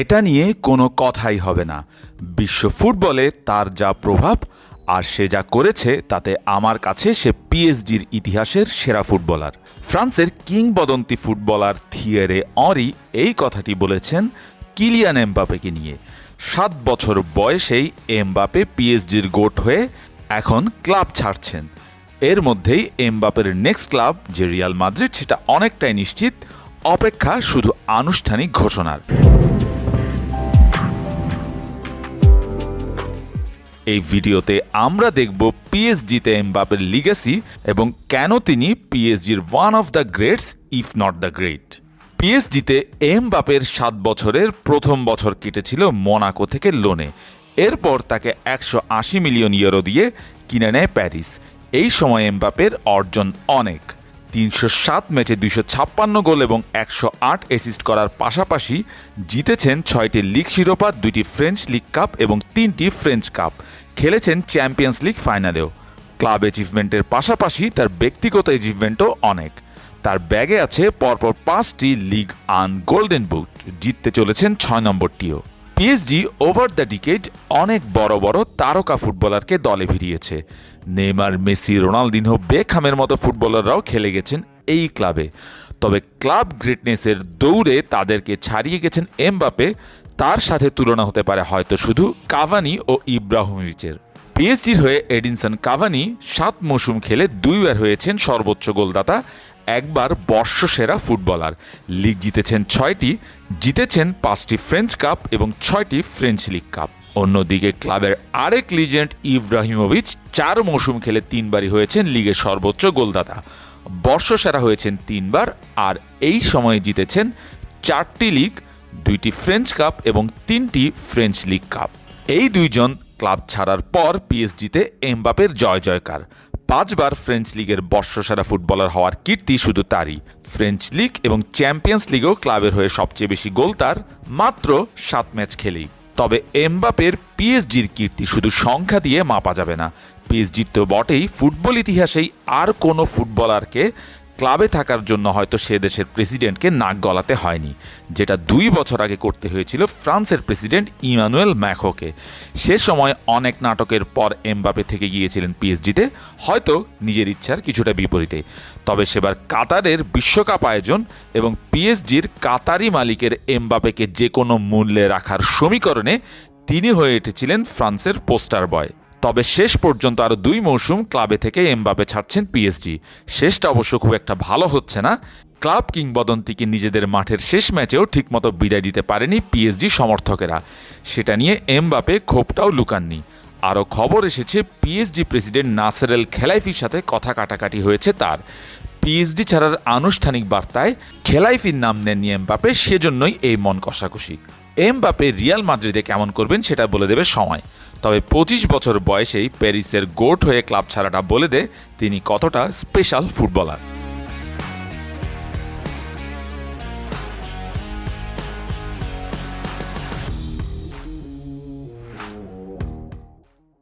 এটা নিয়ে কোনো কথাই হবে না। বিশ্ব ফুটবলে তার যা প্রভাব আর সে যা করেছে, তাতে আমার কাছে সে পিএসজির ইতিহাসের সেরা ফুটবলার। ফ্রান্সের কিংবদন্তি ফুটবলার থিয়েরে অরি এই কথাটি বলেছেন কিলিয়ান এমবাপেকে নিয়ে। সাত বছর বয়সেই এমবাপে পিএসজির গোট হয়ে এখন ক্লাব ছাড়ছেন। এর মধ্যেই এমবাপের নেক্সট ক্লাব, যে রিয়াল মাদ্রিদ, সেটা অনেকটাই নিশ্চিত। অপেক্ষা শুধু আনুষ্ঠানিক ঘোষণার। এই ভিডিওতে আমরা দেখব পিএসজিতে এমবাপের লিগেসি এবং কেন তিনি পিএসজির one of the greats if not the great পিএসজিতে এমবাপের সাত বছরের প্রথম বছর কেটেছিল মোনাকো থেকে লোনে এরপর তাকে একশো আশি মিলিয়ন ইউরো দিয়ে কিনে নেয় প্যারিস এই সময় এমবাপের অর্জন অনেক। তিনশো সাত ম্যাচে দুইশো ছাপ্পান্ন গোল এবং একশো আট অ্যাসিস্ট করার পাশাপাশি জিতেছেন ছয়টি লিগ শিরোপা, দুইটি ফ্রেঞ্চ লিগ কাপ এবং তিনটি ফ্রেঞ্চ কাপ খেলেছেন চ্যাম্পিয়ন্স লিগ ফাইনালেও ক্লাব অ্যাচিভমেন্টের পাশাপাশি তার ব্যক্তিগত অ্যাচিভমেন্টও অনেক। তার ব্যাগে আছে পরপর পাঁচটি লিগ আন গোল্ডেন বুট জিততে চলেছেন ছয় নম্বরটিও। পিএসজি ওভার দ্য ডিকেড অনেক বড় বড় তারকা ফুটবলারকে দলে ভিড়িয়েছে। নেইমার, মেসি, রোনালদিনহো বেকহামের মতো ফুটবলাররাও খেলে গেছেন এই ক্লাবে। তবে ক্লাব গ্রেটনেসের দৌড়ে তাদেরকে ছাড়িয়ে গেছেন এমবাপে তার সাথে তুলনা হতে পারে হয়তো শুধু কাভানি ও ইব্রাহিমোভিচের। পিএসজির হয়ে এডিনসন কাভানি সাত মৌসুম খেলে দুইবার হয়েছেন সর্বোচ্চ গোলদাতা। একবার বর্ষসেরা ফুটবলার। লিগ জিতেছেন ছয়টি, জিতেছেন পাঁচটি ফ্রেঞ্চ কাপ এবং ছয়টি ফ্রেঞ্চ লিগ কাপ অন্যদিকে ক্লাবের আরেক লিজেন্ড ইব্রাহিমোভিচ চার মৌসুম খেলে তিনবারই হয়েছেন লিগের সর্বোচ্চ গোলদাতা। বর্ষসেরা হয়েছেন তিনবার আর এই সময়ে জিতেছেন চারটি লিগ, দুইটি ফ্রেঞ্চ কাপ এবং তিনটি ফ্রেঞ্চ লিগ কাপ এই দুইজন ক্লাব ছাড়ার পর পিএসজিতে এমবাপের জয় জয়কার পাঁচবার ফ্রেঞ্চ লিগের বর্ষসেরা ফুটবলার হওয়ার কীর্তি শুধু তারই। ফ্রেঞ্চ লিগ এবং চ্যাম্পিয়ন্স লিগেও ক্লাবের হয়ে সবচেয়ে বেশি গোল তার মাত্র সাত ম্যাচ খেলেই। তবে এমবাপের পিএসজির কীর্তি শুধু সংখ্যা দিয়ে মাপা যাবে না। পিএসজির তো বটেই, ফুটবল ইতিহাসেই আর কোনো ফুটবলারকে ক্লাবে থাকার জন্য হয়তো সে দেশের প্রেসিডেন্টকে নাক গলাতে হয়নি, যেটা দুই বছর আগে করতে হয়েছিল ফ্রান্সের প্রেসিডেন্ট ইমানুয়েল ম্যাখোকে সে সময় অনেক নাটকের পর এমবাপে থেকে গিয়েছিলেন পিএসজিতে, হয়তো নিজের ইচ্ছার কিছুটা বিপরীতে। তবে সেবার কাতারের বিশ্বকাপ আয়োজন এবং পিএসজির কাতারি মালিকের এমবাপেকে যে কোনো মূল্যে রাখার সমীকরণে তিনি হয়ে উঠেছিলেন ফ্রান্সের পোস্টার বয়। তবে শেষ পর্যন্ত আরও দুই মৌসুম ক্লাবে থেকে এমবাপে ছাড়ছেন পিএসজি শেষটা অবশ্য খুব একটা ভালো হচ্ছে না। ক্লাব কিংবদন্তিকে নিজেদের মাঠের শেষ ম্যাচেও ঠিকমতো বিদায় দিতে পারেনি পিএসজি সমর্থকেরা। সেটা নিয়ে এমবাপে ক্ষোভটাও লুকাননি। আরও খবর এসেছে পিএসজি প্রেসিডেন্ট নাসের এল খেলাইফির সাথে কথা কাটাকাটি হয়েছে তার। পিএসডি ছাড়ার আনুষ্ঠানিক বার্তায় খেলাইফির নাম নেননি এমবাপে, সেজন্যই এই মন কষাকষি। এমবাপে রিয়াল মাদ্রিদে কেমন করবেন সেটা বলে দেবে সময়। তবে পঁচিশ বছর বয়সেই প্যারিসের গোট হয়ে ক্লাব ছাড়াটা বলে দেয় তিনি কতটা স্পেশাল ফুটবলার